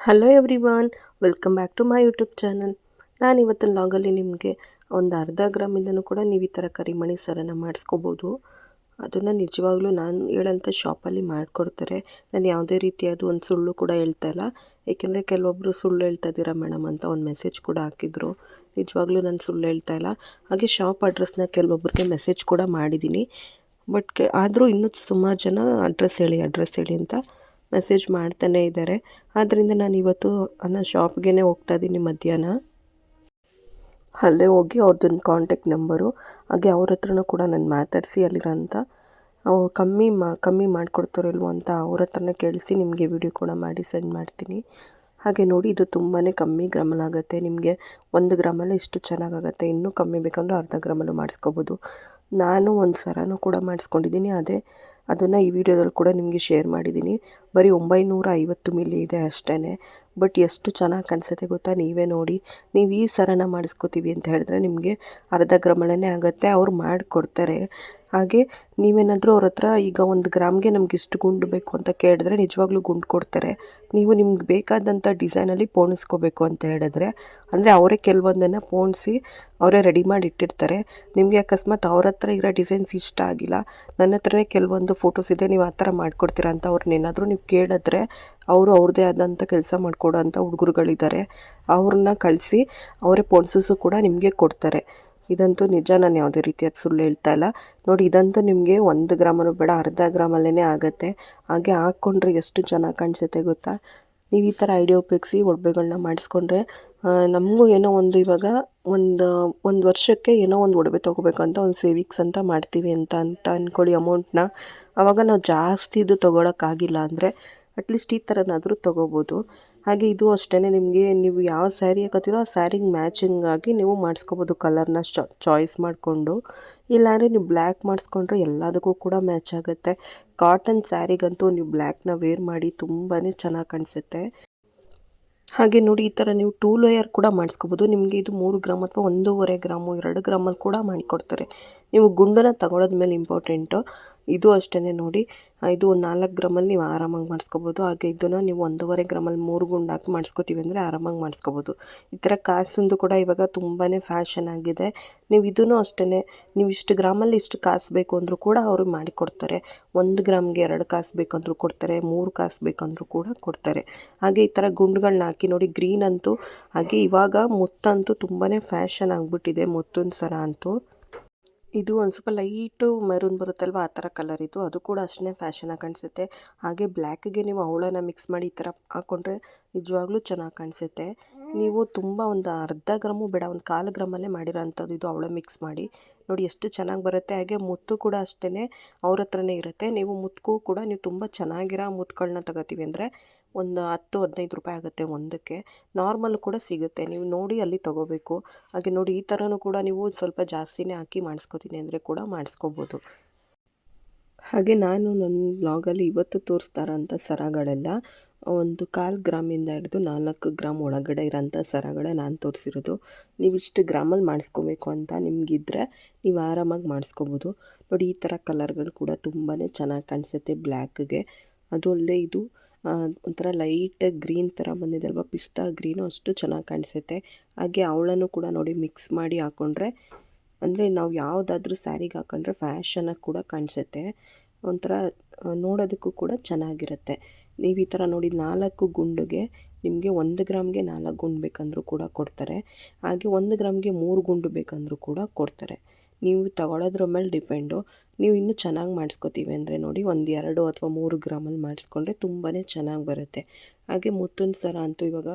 Hello everyone welcome back to my YouTube channel ನಾನು ಇವತ್ತಿನ ಲಾಗಲ್ಲಿ ನಿಮಗೆ ಒಂದು ಅರ್ಧ ಗ್ರಾಮಿಂದನೂ ಕೂಡ ನೀವು ಈ ಥರ ಕರಿಮಣಿ ಸರನ ಮಾಡಿಸ್ಕೋಬೋದು. ಅದನ್ನು ನಿಜವಾಗ್ಲೂ ನಾನು ಹೇಳೋಂಥ ಶಾಪಲ್ಲಿ ಮಾಡಿಕೊಡ್ತಾರೆ. ನಾನು ಯಾವುದೇ ರೀತಿಯಾದ ಒಂದು ಸುಳ್ಳು ಕೂಡ ಹೇಳ್ತಾ ಇಲ್ಲ. ಏಕೆಂದರೆ ಕೆಲವೊಬ್ಬರು ಸುಳ್ಳು ಹೇಳ್ತಾ ಇದ್ದೀರಾ ಮೇಡಮ್ ಅಂತ ಒಂದು ಮೆಸೇಜ್ ಕೂಡ ಹಾಕಿದ್ರು. ನಿಜವಾಗ್ಲೂ ನಾನು ಸುಳ್ಳು ಹೇಳ್ತಾ ಇಲ್ಲ. ಹಾಗೆ ಶಾಪ್ ಅಡ್ರೆಸ್ನ ಕೆಲವೊಬ್ಬರಿಗೆ ಮೆಸೇಜ್ ಕೂಡ ಮಾಡಿದ್ದೀನಿ ಬಟ್ ಆದರೂ ಇನ್ನೂ ಸುಮಾರು ಜನ ಅಡ್ರೆಸ್ ಹೇಳಿ ಅಡ್ರೆಸ್ ಹೇಳಿ ಅಂತ ಮೆಸೇಜ್ ಮಾಡ್ತಾನೇ ಇದ್ದಾರೆ ಆದ್ದರಿಂದ ನಾನು ಇವತ್ತು ನನ್ನ ಶಾಪ್ಗೆ ಹೋಗ್ತಾ ಇದ್ದೀನಿ ಮಧ್ಯಾಹ್ನ. ಅಲ್ಲೇ ಹೋಗಿ ಅವ್ರದ್ದೊಂದು ಕಾಂಟ್ಯಾಕ್ಟ್ ನಂಬರು ಹಾಗೆ ಅವ್ರ ಹತ್ರನೂ ಕೂಡ ನಾನು ಮಾತಾಡಿಸಿ ಅಲ್ಲಿರೋಂಥ ಅವ್ರು ಕಮ್ಮಿ ಮಾ, ಕಮ್ಮಿ ಮಾಡಿಕೊಡ್ತಾರೋ ಇಲ್ವೋ ಅಂತ ಅವ್ರ ಹತ್ರನೇ ಕೇಳಿಸಿ ನಿಮಗೆ ವಿಡಿಯೋ ಕೂಡ ಮಾಡಿ ಸೆಂಡ್ ಮಾಡ್ತೀನಿ. ಹಾಗೆ ನೋಡಿ ಇದು ತುಂಬಾ ಕಮ್ಮಿ ಗ್ರಾಮಲ್ಲಾಗುತ್ತೆ ನಿಮಗೆ ಒಂದು ಗ್ರಾಮಲ್ಲೇ ಇಷ್ಟು ಚೆನ್ನಾಗಾಗುತ್ತೆ. ಇನ್ನೂ ಕಮ್ಮಿ ಬೇಕಂದ್ರೆ ಅರ್ಧ ಗ್ರಾಮಲ್ಲೂ ಮಾಡಿಸ್ಕೋಬೋದು. ನಾನು ಒಂದು ಸರನೂ ಕೂಡ ಮಾಡಿಸ್ಕೊಂಡಿದ್ದೀನಿ ಅದೇ ಅದನ್ನು ಈ ವಿಡಿಯೋದಲ್ಲಿ ಕೂಡ ನಿಮಗೆ ಶೇರ್ ಮಾಡಿದ್ದೀನಿ ಬರೀ ಒಂಬೈನೂರ ಐವತ್ತು ಮಿಲಿ ಇದೆ ಅಷ್ಟೇ ಬಟ್ ಎಷ್ಟು ಚೆನ್ನಾಗಿ ಕಾಣಿಸುತ್ತೆ ಗೊತ್ತಾ? ನೀವೇ ನೋಡಿ. ನೀವು ಈ ಸರನ ಮಾಡಿಸ್ಕೋತೀವಿ ಅಂತ ಹೇಳಿದ್ರೆ ನಿಮಗೆ ಅರ್ಧ ಗ್ರಾಮಲ್ಲೇ ಆಗುತ್ತೆ. ಅವ್ರು ಮಾಡಿಕೊಡ್ತಾರೆ. ಹಾಗೆ ನೀವೇನಾದರೂ ಅವ್ರ ಹತ್ರ ಈಗ ಒಂದು ಗ್ರಾಮ್ಗೆ ನಮ್ಗೆ ಇಷ್ಟು ಗುಂಡು ಬೇಕು ಅಂತ ಕೇಳಿದ್ರೆ ನಿಜವಾಗ್ಲೂ ಗುಂಡು ಕೊಡ್ತಾರೆ. ನೀವು ನಿಮ್ಗೆ ಬೇಕಾದಂಥ ಡಿಸೈನಲ್ಲಿ ಪೋಣಿಸ್ಕೋಬೇಕು ಅಂತ ಹೇಳಿದ್ರೆ, ಅಂದರೆ ಅವರೇ ಕೆಲವೊಂದನ್ನು ಪೋಣಿಸಿ ಅವರೇ ರೆಡಿ ಮಾಡಿ ಇಟ್ಟಿರ್ತಾರೆ. ನಿಮಗೆ ಅಕಸ್ಮಾತ್ ಅವ್ರ ಹತ್ರ ಇರೋ ಡಿಸೈನ್ಸ್ ಇಷ್ಟ ಆಗಿಲ್ಲ, ನನ್ನ ಹತ್ರನೇ ಕೆಲವೊಂದು ಫೋಟೋಸ್ ಇದೆ, ನೀವು ಆ ಥರ ಮಾಡಿಕೊಡ್ತೀರಾ ಅಂತ ಅವ್ರನ್ನೇನಾದರೂ ನೀವು ಕೇಳಿದ್ರೆ ಅವರು ಅವ್ರದ್ದೇ ಆದಂಥ ಕೆಲಸ ಮಾಡಿಕೊಡೋ ಅಂಥ ಹುಡುಗರುಗಳಿದ್ದಾರೆ ಅವ್ರನ್ನ ಕಳಿಸಿ ಅವರೇ ಪೋಣಿಸು ಕೂಡ ನಿಮಗೆ ಕೊಡ್ತಾರೆ. ಇದಂತೂ ನಿಜ, ನಾನು ಯಾವುದೇ ರೀತಿಯಾದ ಸುಳ್ಳು ಹೇಳ್ತಾ ಇಲ್ಲ. ನೋಡಿ, ಇದಂತೂ ನಿಮಗೆ ಒಂದು ಗ್ರಾಮನೂ ಬೇಡ, ಅರ್ಧ ಗ್ರಾಮಲ್ಲೇ ಆಗುತ್ತೆ. ಹಾಗೆ ಹಾಕ್ಕೊಂಡ್ರೆ ಎಷ್ಟು ಚೆನ್ನಾಗಿ ಕಾಣಿಸುತ್ತೆ ಗೊತ್ತಾ? ನೀವು ಈ ಥರ ಐಡಿಯಾ ಉಪಯೋಗಿಸಿ ಒಡವೆಗಳನ್ನ ಮಾಡಿಸ್ಕೊಂಡ್ರೆ ನಮಗೂ ಏನೋ ಒಂದು ಇವಾಗ ಒಂದು ಒಂದು ವರ್ಷಕ್ಕೆ ಏನೋ ಒಂದು ಒಡವೆ ತೊಗೋಬೇಕಂತ ಒಂದು ಸೇವಿಂಗ್ಸ್ ಅಂತ ಮಾಡ್ತೀವಿ ಅಂತ ಅಂತ ಅಂದ್ಕೊಳ್ಳಿ ಅಮೌಂಟ್ನ. ಆವಾಗ ನಾವು ಜಾಸ್ತಿ ಇದು ತೊಗೊಳಕ್ಕಾಗಿಲ್ಲ ಅಂದರೆ, ಅಟ್ಲೀಸ್ಟ್ ಈ ಥರನಾದರೂ ತೊಗೋಬೋದು. ಹಾಗೆ ಇದು ಅಷ್ಟೇ ನಿಮಗೆ ನೀವು ಯಾವ ಸ್ಯಾರಿ ಹಾಕೋತೀರೋ ಆ ಸ್ಯಾರಿಗೆ ಮ್ಯಾಚಿಂಗ್ ಆಗಿ ನೀವು ಮಾಡಿಸ್ಕೋಬೋದು ಕಲರ್ನ ಚಾಯ್ಸ್ ಮಾಡಿಕೊಂಡು. ಇಲ್ಲಾಂದರೆ ನೀವು ಬ್ಲ್ಯಾಕ್ ಮಾಡಿಸ್ಕೊಂಡ್ರೆ ಎಲ್ಲದಕ್ಕೂ ಕೂಡ ಮ್ಯಾಚ್ ಆಗುತ್ತೆ. ಕಾಟನ್ ಸ್ಯಾರಿಗಂತೂ ನೀವು ಬ್ಲ್ಯಾಕ್ನ ವೇರ್ ಮಾಡಿ ತುಂಬಾ ಚೆನ್ನಾಗಿ ಕಾಣಿಸುತ್ತೆ. ಹಾಗೆ ನೋಡಿ, ಈ ಥರ ನೀವು ಟೂ ಲೇಯರ್ ಕೂಡ ಮಾಡಿಸ್ಕೋಬೋದು. ನಿಮಗೆ ಇದು ಮೂರು ಗ್ರಾಮ್ ಅಥವಾ ಒಂದೂವರೆ ಗ್ರಾಮು ಎರಡು ಗ್ರಾಮಲ್ಲಿ ಕೂಡ ಮಾಡಿಕೊಡ್ತಾರೆ. ನೀವು ಗುಂಡನ್ನು ತಗೊಳ್ಳೋದ ಮೇಲೆ ಇಂಪಾರ್ಟೆಂಟು ಇದು ಅಷ್ಟೇ ನೋಡಿ. ಇದು ಒಂದು ನಾಲ್ಕು ಗ್ರಾಮಲ್ಲಿ ನೀವು ಆರಾಮಾಗಿ ಮಾಡಿಸ್ಕೋಬೋದು. ಹಾಗೆ ಇದನ್ನು ನೀವು ಒಂದೂವರೆ ಗ್ರಾಮಲ್ಲಿ ಮೂರು ಗುಂಡು ಹಾಕಿ ಮಾಡಿಸ್ಕೋತೀವಿ ಅಂದರೆ ಆರಾಮಾಗಿ ಮಾಡಿಸ್ಕೋಬೋದು. ಈ ಥರ ಕಾಸಂದು ಕೂಡ ಇವಾಗ ತುಂಬಾ ಫ್ಯಾಷನ್ ಆಗಿದೆ. ನೀವು ಇದೂ ಅಷ್ಟೇ ನೀವು ಇಷ್ಟು ಗ್ರಾಮಲ್ಲಿ ಇಷ್ಟು ಕಾಸು ಬೇಕು ಅಂದರೂ ಕೂಡ ಅವರು ಮಾಡಿಕೊಡ್ತಾರೆ. ಒಂದು ಗ್ರಾಮ್ಗೆ ಎರಡು ಕಾಸು ಬೇಕಂದ್ರೂ ಕೊಡ್ತಾರೆ, ಮೂರು ಕಾಸು ಬೇಕಂದ್ರೂ ಕೂಡ ಕೊಡ್ತಾರೆ. ಹಾಗೆ ಈ ಥರ ಗುಂಡುಗಳನ್ನ ಹಾಕಿ ನೋಡಿ, ಗ್ರೀನ್ ಅಂತೂ, ಹಾಗೆ ಇವಾಗ ಮುತ್ತಂತೂ ತುಂಬಾ ಫ್ಯಾಷನ್ ಆಗಿಬಿಟ್ಟಿದೆ ಮುತ್ತಿನ ಸರ ಅಂತೂ. ಇದು ಒಂದು ಸ್ವಲ್ಪ ಲೈಟು ಮೆರೂನ್ ಬರುತ್ತಲ್ವ ಆ ಥರ ಕಲರ್ ಇದು. ಅದು ಕೂಡ ಅಷ್ಟೇ ಫ್ಯಾಷನಾಗಿ ಕಾಣಿಸುತ್ತೆ. ಹಾಗೆ ಬ್ಲ್ಯಾಕಿಗೆ ನೀವು ಅವಳನ್ನ ಮಿಕ್ಸ್ ಮಾಡಿ ಈ ಥರ ಹಾಕ್ಕೊಂಡ್ರೆ ನಿಜವಾಗ್ಲೂ ಚೆನ್ನಾಗಿ ಕಾಣಿಸುತ್ತೆ. ನೀವು ತುಂಬ ಒಂದು ಅರ್ಧ ಗ್ರಾಮು ಬೇಡ, ಒಂದು ಕಾಲು ಗ್ರಾಮಲ್ಲೇ ಮಾಡಿರೋ ಅಂಥದ್ದು ಇದು ಅವಳ ಮಿಕ್ಸ್ ಮಾಡಿ. ನೋಡಿ ಎಷ್ಟು ಚೆನ್ನಾಗಿ ಬರುತ್ತೆ. ಹಾಗೆ ಮುತ್ತು ಕೂಡ ಅಷ್ಟೇ ಅವ್ರ ಹತ್ರನೇ ಇರುತ್ತೆ. ನೀವು ಮುತ್ತು ಕೂಡ ನೀವು ತುಂಬ ಚೆನ್ನಾಗಿರೋ ಮುತ್ತುಗಳನ್ನ ತಗೋತೀವಿ ಅಂದರೆ ಒಂದು ಹತ್ತು, ಹದಿನೈದು ರೂಪಾಯಿ ಆಗುತ್ತೆ ಒಂದಕ್ಕೆ. ನಾರ್ಮಲ್ ಕೂಡ ಸಿಗುತ್ತೆ. ನೀವು ನೋಡಿ ಅಲ್ಲಿ ತೊಗೋಬೇಕು. ಹಾಗೆ ನೋಡಿ ಈ ಥರನೂ ಕೂಡ ನೀವು ಸ್ವಲ್ಪ ಜಾಸ್ತಿನೇ ಹಾಕಿ ಮಾಡಿಸ್ಕೋತೀನಿ ಅಂದರೆ ಕೂಡ ಮಾಡಿಸ್ಕೋಬೋದು. ಹಾಗೆ ನಾನು ನನ್ನ ಬ್ಲಾಗಲ್ಲಿ ಇವತ್ತು ತೋರಿಸ್ತಾರಂಥ ಸರಗಳೆಲ್ಲ, ಒಂದು ಕಾಲು ಗ್ರಾಮಿಂದ ಹಿಡಿದು ನಾಲ್ಕು ಗ್ರಾಮ್ ಒಳಗಡೆ ಇರೋಂಥ ಸರಗಳೇ ನಾನು ತೋರಿಸಿರೋದು. ನೀವು ಇಷ್ಟು ಗ್ರಾಮಲ್ಲಿ ಮಾಡಿಸ್ಕೋಬೇಕು ಅಂತ ನಿಮಗಿದ್ರೆ ನೀವು ಆರಾಮಾಗಿ ಮಾಡಿಸ್ಕೋಬೋದು. ನೋಡಿ ಈ ಥರ ಕಲರ್ಗಳು ಕೂಡ ತುಂಬಾ ಚೆನ್ನಾಗಿ ಕಾಣಿಸುತ್ತೆ ಬ್ಲ್ಯಾಕ್ಗೆ. ಅದು ಅಲ್ಲದೆ ಇದು ಒಂಥರ ಲೈಟ್ ಗ್ರೀನ್ ಥರ ಬಂದಿದೆ ಅಲ್ವಾ? ಪಿಸ್ತಾ ಗ್ರೀನು ಅಷ್ಟು ಚೆನ್ನಾಗಿ ಕಾಣಿಸುತ್ತೆ. ಹಾಗೆ ಅವಳನ್ನು ಕೂಡ ನೋಡಿ ಮಿಕ್ಸ್ ಮಾಡಿ ಹಾಕ್ಕೊಂಡ್ರೆ ಅಂದರೆ ನಾವು ಯಾವುದಾದ್ರೂ ಸ್ಯಾರಿಗೆ ಹಾಕೊಂಡ್ರೆ ಫ್ಯಾಷನಾಗಿ ಕೂಡ ಕಾಣಿಸುತ್ತೆ. ಒಂಥರ ನೋಡೋದಕ್ಕೂ ಕೂಡ ಚೆನ್ನಾಗಿರುತ್ತೆ. ನೀವು ಈ ಥರ ನೋಡಿ ನಾಲ್ಕು ಗುಂಡುಗೆ ನಿಮಗೆ ಒಂದು ಗ್ರಾಮ್ಗೆ ನಾಲ್ಕು ಗುಂಡು ಬೇಕಂದ್ರೂ ಕೂಡ ಕೊಡ್ತಾರೆ. ಹಾಗೆ ಒಂದು ಗ್ರಾಮ್ಗೆ ಮೂರು ಗುಂಡು ಬೇಕಂದ್ರೂ ಕೂಡ ಕೊಡ್ತಾರೆ. ನೀವು ತಗೊಳೋದ್ರ ಮೇಲೆ ಡಿಪೆಂಡು. ನೀವು ಇನ್ನೂ ಚೆನ್ನಾಗಿ ಮಾಡಿಸ್ಕೋತೀವಿ ಅಂದರೆ ನೋಡಿ ಒಂದು ಎರಡು ಅಥವಾ ಮೂರು ಗ್ರಾಮಲ್ಲಿ ಮಾಡಿಸ್ಕೊಂಡ್ರೆ ತುಂಬಾ ಚೆನ್ನಾಗಿ ಬರುತ್ತೆ. ಹಾಗೆ ಮುತ್ತಿನ ಸರ ಅಂತೂ ಇವಾಗ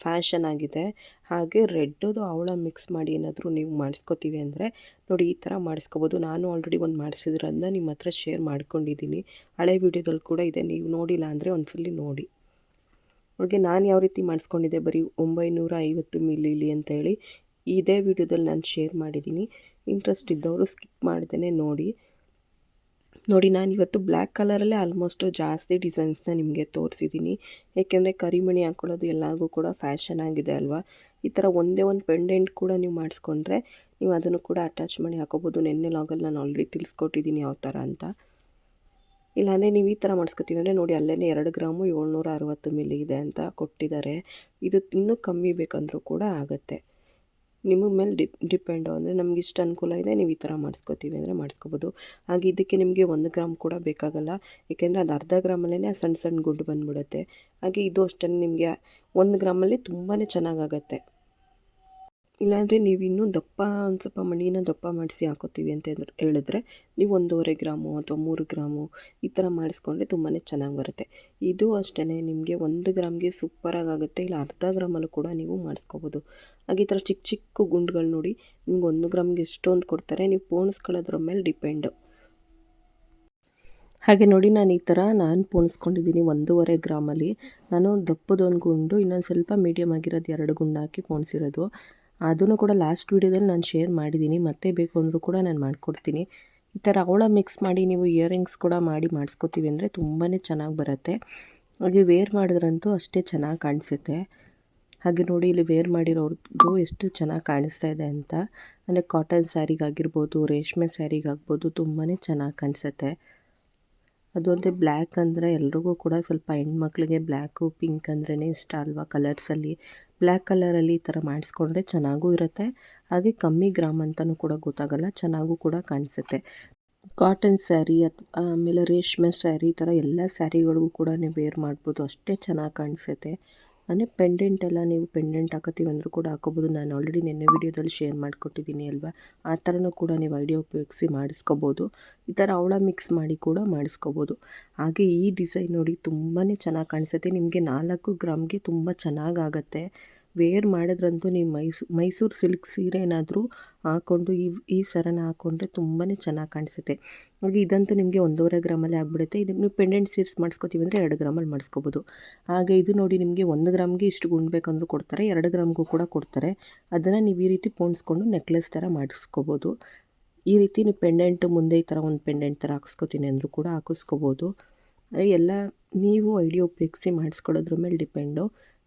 ಫ್ಯಾಷನ್ ಆಗಿದೆ. ಹಾಗೆ ರೆಡ್ಡದು ಅವಳ ಮಿಕ್ಸ್ ಮಾಡಿ ಏನಾದರೂ ನೀವು ಮಾಡಿಸ್ಕೋತೀವಿ ಅಂದರೆ ನೋಡಿ ಈ ಥರ ಮಾಡಿಸ್ಕೋಬೋದು. ನಾನು ಆಲ್ರೆಡಿ ಒಂದು ಮಾಡಿಸಿದ್ರನ್ನ ನಿಮ್ಮ ಹತ್ರ ಶೇರ್ ಮಾಡ್ಕೊಂಡಿದ್ದೀನಿ. ಹಳೆ ವೀಡಿಯೋದಲ್ಲಿ ಕೂಡ ಇದೆ. ನೀವು ನೋಡಿಲ್ಲ ಅಂದರೆ ಒಂದ್ಸಲಿ ನೋಡಿ. ಅವ್ರಿಗೆ ನಾನು ಯಾವ ರೀತಿ ಮಾಡಿಸ್ಕೊಂಡಿದ್ದೆ? ಬರೀ ಒಂಬೈನೂರ ಐವತ್ತು ಮಿಲಿಲಿ ಅಂತೇಳಿ ಇದೇ ವಿಡಿಯೋದಲ್ಲಿ ನಾನು ಶೇರ್ ಮಾಡಿದ್ದೀನಿ. ಇಂಟ್ರೆಸ್ಟ್ ಇದ್ದವರು ಸ್ಕಿಪ್ ಮಾಡ್ದೇ ನೋಡಿ. ನೋಡಿ, ನಾನು ಇವತ್ತು ಬ್ಲ್ಯಾಕ್ ಕಲರಲ್ಲೇ ಆಲ್ಮೋಸ್ಟ್ ಜಾಸ್ತಿ ಡಿಸೈನ್ಸ್ನ ನಿಮಗೆ ತೋರಿಸಿದ್ದೀನಿ ಏಕೆಂದರೆ ಕರಿಮಣಿ ಹಾಕ್ಕೊಳ್ಳೋದು ಎಲ್ಲರಿಗೂ ಕೂಡ ಫ್ಯಾಷನ್ ಆಗಿದೆ ಅಲ್ವಾ? ಈ ಥರ ಒಂದೇ ಒಂದು ಪೆಂಡೆಂಟ್ ಕೂಡ ನೀವು ಮಾಡಿಸ್ಕೊಂಡ್ರೆ ನೀವು ಅದನ್ನು ಕೂಡ ಅಟ್ಯಾಚ್ ಮಾಡಿ ಹಾಕೋಬೋದು. ನೆನ್ನೆ ಲಾಗಲ್ಲಿ ನಾನು ಆಲ್ರೆಡಿ ತಿಳಿಸ್ಕೊಟ್ಟಿದ್ದೀನಿ ಯಾವ ಥರ ಅಂತ. ಇಲ್ಲಾಂದರೆ ನೀವು ಈ ಥರ ಮಾಡಿಸ್ಕೊತೀವಿ ಅಂದರೆ ನೋಡಿ ಅಲ್ಲೇ ಎರಡು ಗ್ರಾಮು ಏಳ್ನೂರ ಅರವತ್ತು ಮಿಲಿ ಇದೆ ಅಂತ ಕೊಟ್ಟಿದ್ದಾರೆ. ಇದು ಇನ್ನೂ ಕಮ್ಮಿ ಬೇಕಂದರೂ ಕೂಡ ಆಗುತ್ತೆ. ನಿಮ್ಮ ಮೇಲೆ ಡಿಪ್ ಡಿಪೆಂಡು ಅಂದರೆ ನಮ್ಗೆ ಇಷ್ಟು ಅನುಕೂಲ ಇದೆ, ನೀವು ಈ ಥರ ಮಾಡಿಸ್ಕೋತೀವಿ ಅಂದರೆ ಮಾಡಿಸ್ಕೋಬೋದು. ಹಾಗೆ ಇದಕ್ಕೆ ನಿಮಗೆ ಒಂದು ಗ್ರಾಮ್ ಕೂಡ ಬೇಕಾಗಲ್ಲ. ಏಕೆಂದರೆ ಅದು ಅರ್ಧ ಗ್ರಾಮಲ್ಲೇ ಸಣ್ಣ ಸಣ್ಣ ಗುಡ್ಡು ಬಂದುಬಿಡುತ್ತೆ. ಹಾಗೆ ಇದು ಅಷ್ಟೇ ನಿಮಗೆ, ಒಂದು ಗ್ರಾಮಲ್ಲಿ ತುಂಬಾ ಚೆನ್ನಾಗಾಗತ್ತೆ. ಇಲ್ಲಾಂದರೆ ನೀವು ಇನ್ನೂ ದಪ್ಪ ಒಂದು ಸ್ವಲ್ಪ ಮಣ್ಣಿನ ದಪ್ಪ ಮಾಡಿಸಿ ಹಾಕೋತೀವಿ ಅಂತ ಹೇಳಿದ್ರೆ ನೀವು ಒಂದೂವರೆ ಗ್ರಾಮು ಅಥವಾ ಮೂರು ಗ್ರಾಮು ಈ ಥರ ಮಾಡಿಸ್ಕೊಂಡ್ರೆ ತುಂಬಾ ಚೆನ್ನಾಗಿ ಬರುತ್ತೆ. ಇದು ಅಷ್ಟೇ ನಿಮಗೆ ಒಂದು ಗ್ರಾಮ್ಗೆ ಸೂಪರಾಗಿ ಆಗುತ್ತೆ ಇಲ್ಲ ಅರ್ಧ ಗ್ರಾಮಲ್ಲೂ ಕೂಡ ನೀವು ಮಾಡಿಸ್ಕೋಬೋದು. ಹಾಗೆ ಈ ಥರ ಚಿಕ್ಕ ಚಿಕ್ಕ ಗುಂಡುಗಳು ನೋಡಿ, ನಿಮ್ಗೆ ಒಂದು ಗ್ರಾಮ್ಗೆ ಎಷ್ಟೊಂದು ಕೊಡ್ತಾರೆ, ನೀವು ಪೋಣಿಸ್ಕೊಳ್ಳೋದ್ರ ಮೇಲೆ ಡಿಪೆಂಡು ಹಾಗೆ ನೋಡಿ ನಾನು ಈ ಥರ ನಾನು ಪೋಣಿಸ್ಕೊಂಡಿದ್ದೀನಿ ಒಂದೂವರೆ ಗ್ರಾಮಲ್ಲಿ. ನಾನು ದಪ್ಪದೊಂದು ಗುಂಡು, ಇನ್ನೊಂದು ಸ್ವಲ್ಪ ಮೀಡಿಯಮ್ ಆಗಿರೋದು ಎರಡು ಗುಂಡು ಹಾಕಿ ಪೋಣಿಸಿರೋದು. ಅದನ್ನು ಕೂಡ ಲಾಸ್ಟ್ ವೀಡಿಯೋದಲ್ಲಿ ನಾನು ಶೇರ್ ಮಾಡಿದ್ದೀನಿ ಮತ್ತೆ ಬೇಕು ಅಂದರೂ ಕೂಡ ನಾನು ಮಾಡಿಕೊಡ್ತೀನಿ. ಈ ಥರ ಅವಳ ಮಿಕ್ಸ್ ಮಾಡಿ ನೀವು ಇಯರಿಂಗ್ಸ್ ಕೂಡ ಮಾಡಿ ಮಾಡಿಸ್ಕೊತೀವಿ ಅಂದರೆ ತುಂಬಾ ಚೆನ್ನಾಗಿ ಬರುತ್ತೆ. ಹಾಗೆ ವೇರ್ ಮಾಡಿದ್ರಂತೂ ಅಷ್ಟೇ ಚೆನ್ನಾಗಿ ಕಾಣಿಸುತ್ತೆ. ಹಾಗೆ ನೋಡಿ ಇಲ್ಲಿ ವೇರ್ ಮಾಡಿರೋರ್ದು ಎಷ್ಟು ಚೆನ್ನಾಗಿ ಕಾಣಿಸ್ತಾ ಇದೆ ಅಂತ. ಅಂದರೆ ಕಾಟನ್ ಸ್ಯಾರಿಗಾಗಿರ್ಬೋದು ರೇಷ್ಮೆ ಸ್ಯಾರಿಗಾಗ್ಬೋದು ತುಂಬಾ ಚೆನ್ನಾಗಿ ಕಾಣಿಸುತ್ತೆ. ಅದು ಅಲ್ಲದೆ ಬ್ಲ್ಯಾಕ್ ಅಂದರೆ ಎಲ್ರಿಗೂ ಕೂಡ ಸ್ವಲ್ಪ ಹೆಣ್ಮಕ್ಳಿಗೆ ಬ್ಲ್ಯಾಕು ಪಿಂಕ್ ಅಂದ್ರೇ ಇಷ್ಟ ಅಲ್ವಾ ಕಲರ್ಸಲ್ಲಿ ಬ್ಲ್ಯಾಕ್ ಕಲರಲ್ಲಿ ಈ ಥರ ಮಾಡಿಸ್ಕೊಂಡ್ರೆ ಚೆನ್ನಾಗೂ ಇರುತ್ತೆ. ಹಾಗೆ ಕಮ್ಮಿ ಗ್ರಾಮ್ ಅಂತಲೂ ಕೂಡ ಗೊತ್ತಾಗಲ್ಲ, ಚೆನ್ನಾಗೂ ಕೂಡ ಕಾಣಿಸುತ್ತೆ. ಕಾಟನ್ ಸ್ಯಾರಿ ಅಥವಾ ಆಮೇಲೆ ರೇಷ್ಮೆ ಸ್ಯಾರಿ ಈ ಥರ ಎಲ್ಲ ಸ್ಯಾರಿಗಳಿಗೂ ಕೂಡ ನೀವು ವೇರ್ ಮಾಡ್ಬೋದು, ಅಷ್ಟೇ ಚೆನ್ನಾಗಿ ಕಾಣಿಸುತ್ತೆ. ಅಂದರೆ ಪೆಂಡೆಂಟ್ ಎಲ್ಲ ನೀವು ಪೆಂಡೆಂಟ್ ಹಾಕೋತೀವಿ ಅಂದರೂ ಕೂಡ ಹಾಕೋಬೋದು. ನಾನು ಆಲ್ರೆಡಿ ನಿನ್ನೆ ವೀಡಿಯೋದಲ್ಲಿ ಶೇರ್ ಮಾಡಿಕೊಟ್ಟಿದ್ದೀನಿ ಅಲ್ವಾ? ಆ ಥರನೂ ಕೂಡ ನೀವು ಐಡಿಯಾ ಉಪಯೋಗಿಸಿ ಮಾಡಿಸ್ಕೋಬೋದು. ಈ ಥರ ಅವಳ ಮಿಕ್ಸ್ ಮಾಡಿ ಕೂಡ ಮಾಡಿಸ್ಕೋಬೋದು. ಹಾಗೆ ಈ ಡಿಸೈನ್ ನೋಡಿ ತುಂಬಾ ಚೆನ್ನಾಗಿ ಕಾಣಿಸುತ್ತೆ. ನಿಮಗೆ ನಾಲ್ಕು ಗ್ರಾಮ್ಗೆ ತುಂಬ ಚೆನ್ನಾಗಾಗತ್ತೆ ವೇರ್ ಮಾಡಿದ್ರಂತೂ ನೀವು ಮೈಸೂ, ಮೈಸೂರು ಸಿಲ್ಕ್ ಸೀರೆ ಏನಾದರೂ ಹಾಕ್ಕೊಂಡು ಈ ಈ ಸರನ ಹಾಕ್ಕೊಂಡ್ರೆ ತುಂಬಾ ಚೆನ್ನಾಗಿ ಕಾಣಿಸುತ್ತೆ. ಹಾಗೆ ಇದಂತೂ ನಿಮಗೆ ಒಂದೂವರೆ ಗ್ರಾಮಲ್ಲಿ ಆಗಿಬಿಡುತ್ತೆ. ಇದಕ್ಕೆ ನೀವು ಪೆಂಡೆಂಟ್ ಸೀರ್ಸ್ ಮಾಡಿಸ್ಕೋತೀವಿ ಅಂದರೆ ಎರಡು ಗ್ರಾಮಲ್ಲಿ ಮಾಡಿಸ್ಕೋಬೋದು. ಹಾಗೆ ಇದು ನೋಡಿ ನಿಮಗೆ ಒಂದು ಗ್ರಾಮ್ಗೆ ಇಷ್ಟು ಗುಂಡು ಕೊಡ್ತಾರೆ, ಎರಡು ಗ್ರಾಮ್ಗೂ ಕೂಡ ಕೊಡ್ತಾರೆ. ಅದನ್ನು ನೀವು ಈ ರೀತಿ ಪೋಣಿಸ್ಕೊಂಡು ನೆಕ್ಲೆಸ್ ಥರ ಮಾಡಿಸ್ಕೋಬೋದು. ಈ ರೀತಿ ನೀವು ಪೆಂಡೆಂಟ್ ಮುಂದೆ ಈ ಥರ ಒಂದು ಪೆಂಡೆಂಟ್ ಥರ ಹಾಕಿಸ್ಕೋತೀನಿ ಅಂದರೂ ಕೂಡ ಹಾಕಿಸ್ಕೋಬೋದು. ಎಲ್ಲ ನೀವು ಐಡಿಯಾ ಉಪಯೋಗಿಸಿ ಮಾಡಿಸ್ಕೊಳ್ಳೋದ್ರ ಮೇಲೆ ಡಿಪೆಂಡು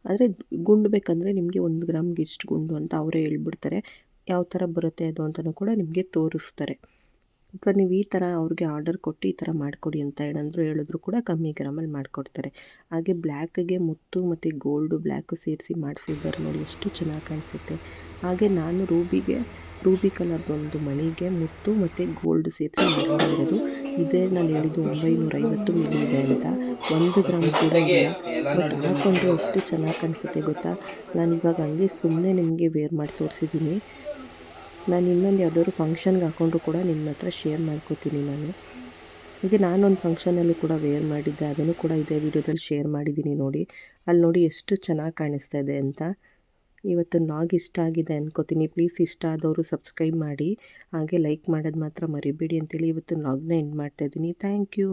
ಆದರೆ ಗುಂಡು ಬೇಕಂದರೆ ನಿಮಗೆ ಒಂದು ಗ್ರಾಮ್ಗೆ ಇಷ್ಟು ಗುಂಡು ಅಂತ ಅವರೇ ಹೇಳ್ಬಿಡ್ತಾರೆ. ಯಾವ ಥರ ಬರುತ್ತೆ ಅದು ಅಂತಲೂ ಕೂಡ ನಿಮಗೆ ತೋರಿಸ್ತಾರೆ. ಅಥವಾ ನೀವು ಈ ಥರ ಅವ್ರಿಗೆ ಆರ್ಡರ್ ಕೊಟ್ಟು ಈ ಥರ ಮಾಡಿಕೊಡಿ ಅಂತ ಹೇಳಂದ್ರು ಹೇಳಿದ್ರು ಕೂಡ ಕಮ್ಮಿ ಗ್ರಾಮಲ್ಲಿ ಮಾಡಿಕೊಡ್ತಾರೆ. ಹಾಗೆ ಬ್ಲ್ಯಾಕ್ಗೆ ಮುತ್ತು ಮತ್ತು ಗೋಲ್ಡು ಬ್ಲ್ಯಾಕು ಸೇರಿಸಿ ಮಾಡಿಸಿದ್ದಾರೆ ನೋಡಿ ಎಷ್ಟು ಚೆನ್ನಾಗಿ ಕಾಣಿಸುತ್ತೆ. ಹಾಗೆ ನಾನು ರೂಬಿಗೆ ರೂಬಿ ಕಲರ್ದೊಂದು ಮಣಿಗೆ ಮುತ್ತು ಮತ್ತು ಗೋಲ್ಡ್ ಸೇರಿಸಿ ಮಾಡಿಸ್ತಾ ಇರೋದು. ಇದೇ ನಾನು ಹೇಳಿದ್ದು ಒಂಬೈನೂರ ಐವತ್ತು ಮಿಲಿ ಇದೆ ಅಂತ. ಒಂದು ಗ್ರಾಮ್ ಕೂಡ ಬಟ್ ಹಾಕೊಂಡ್ರೆ ಎಷ್ಟು ಚೆನ್ನಾಗಿ ಕಾಣಿಸುತ್ತೆ ಗೊತ್ತಾ? ನಾನು ಇವಾಗ ಹಂಗೆ ಸುಮ್ಮನೆ ನಿಮಗೆ ವೇರ್ ಮಾಡಿ ತೋರಿಸಿದ್ದೀನಿ. ನಾನು ಇನ್ನೊಂದು ಯಾವುದಾದ್ರು ಫಂಕ್ಷನ್ಗೆ ಹಾಕೊಂಡ್ರು ಕೂಡ ನಿಮ್ಮ ಹತ್ರ ಶೇರ್ ಮಾಡ್ಕೋತೀನಿ ನಾನು. ಹೀಗೆ ನಾನೊಂದು ಫಂಕ್ಷನಲ್ಲೂ ಕೂಡ ವೇರ್ ಮಾಡಿದ್ದೆ. ಅದನ್ನು ಕೂಡ ಇದೇ ವಿಡಿಯೋದಲ್ಲಿ ಶೇರ್ ಮಾಡಿದ್ದೀನಿ ನೋಡಿ. ಅಲ್ಲಿ ನೋಡಿ ಎಷ್ಟು ಚೆನ್ನಾಗಿ ಕಾಣಿಸ್ತಾ ಇದೆ ಅಂತ. ಇವತ್ತು ಲಾಗ್ ಇಷ್ಟ ಆಗಿದೆ ಅನ್ಕೋತೀನಿ. ಪ್ಲೀಸ್ ಇಷ್ಟ ಆದವರು ಸಬ್ಸ್ಕ್ರೈಬ್ ಮಾಡಿ. ಹಾಗೆ ಲೈಕ್ ಮಾಡೋದು ಮಾತ್ರ ಮರಿಬೇಡಿ ಅಂತೇಳಿ ಇವತ್ತು ಲಾಗ್ನ ಎಂಡ್ ಮಾಡ್ತಾಯಿದ್ದೀನಿ ಥ್ಯಾಂಕ್ ಯು